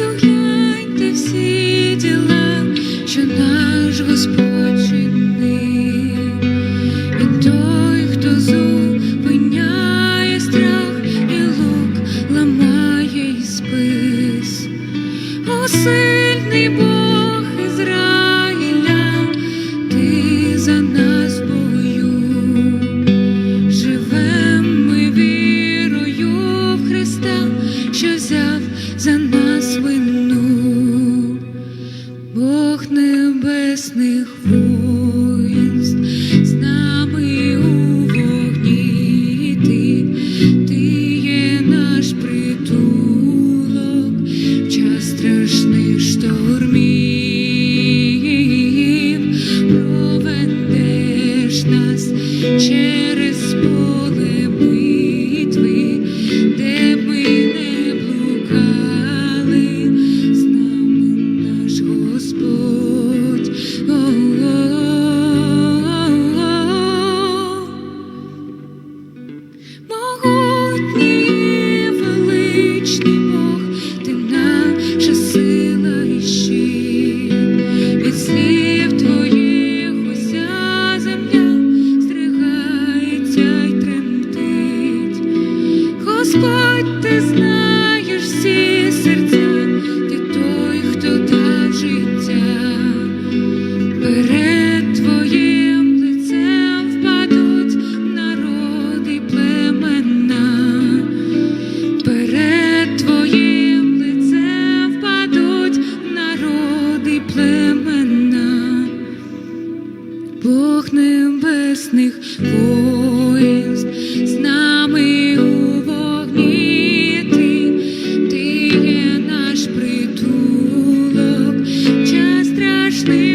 Огляньте всі діла, що наш Господь чинив. Він той, хто зупиняє страх і лук, ламає і спис. О, сильний Бог Ізраїля, ти за нас бою. Живем ми вірою в Христа, що взяв за нас життя. Перед твоїм лицем впадуть народи племена, перед твоїм лицем впадуть народи племена, Бог небесних воїнств,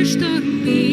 страшних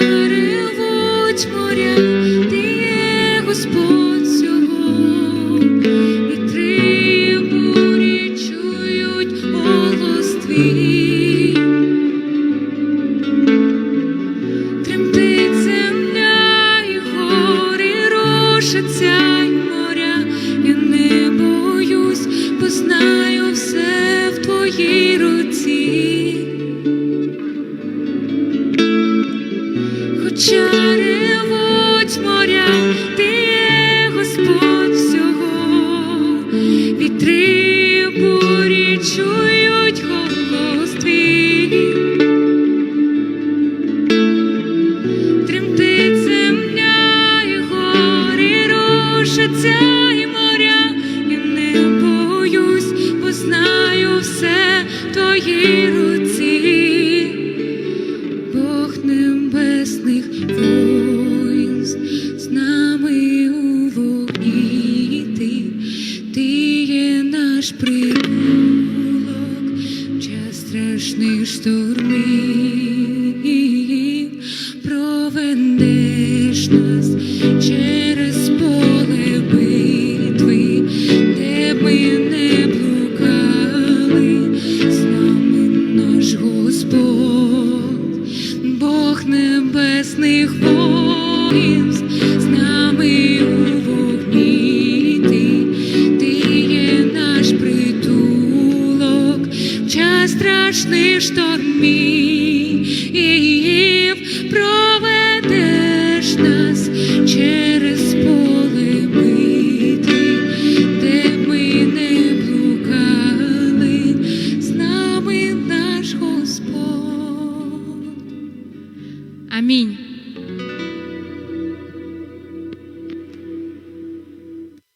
ревуть моря, ти є Господь всього, вітри бурі чують голос твій. І гори рушаться й моря, я не боюсь, бо знаю все в твоїй твоїй руці. Бог небесних воїнств, з нами у вогні ти, ти є наш притулок, час страшних штормів час страшних штормів проведеш нас через поле битви, де ми не блукали, з нами наш Господь. Амінь.